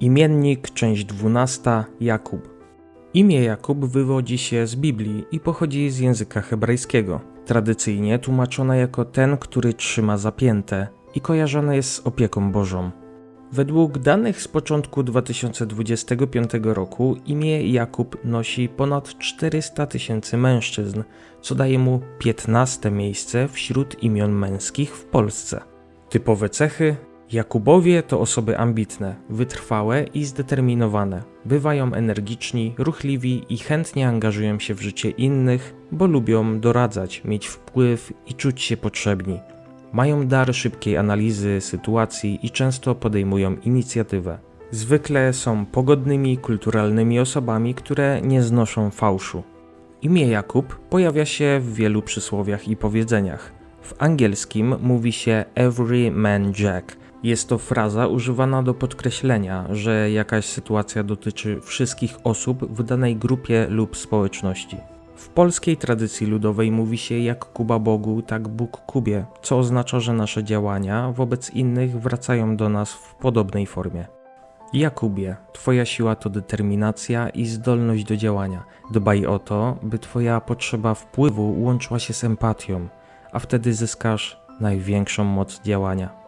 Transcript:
Imiennik, część 12, Jakub. Imię Jakub wywodzi się z Biblii i pochodzi z języka hebrajskiego. Tradycyjnie tłumaczone jako ten, który trzyma zapięte i kojarzone jest z opieką Bożą. Według danych z początku 2025 roku imię Jakub nosi ponad 400 tysięcy mężczyzn, co daje mu 15 miejsce wśród imion męskich w Polsce. Typowe cechy Jakubowie to osoby ambitne, wytrwałe i zdeterminowane. Bywają energiczni, ruchliwi i chętnie angażują się w życie innych, bo lubią doradzać, mieć wpływ i czuć się potrzebni. Mają dar szybkiej analizy sytuacji i często podejmują inicjatywę. Zwykle są pogodnymi, kulturalnymi osobami, które nie znoszą fałszu. Imię Jakub pojawia się w wielu przysłowiach i powiedzeniach. W angielskim mówi się every man Jack. Jest to fraza używana do podkreślenia, że jakaś sytuacja dotyczy wszystkich osób w danej grupie lub społeczności. W polskiej tradycji ludowej mówi się jak Kuba Bogu, tak Bóg Kubie, co oznacza, że nasze działania wobec innych wracają do nas w podobnej formie. Jakubie, Twoja siła to determinacja i zdolność do działania. Dbaj o to, by Twoja potrzeba wpływu łączyła się z empatią, a wtedy zyskasz największą moc działania.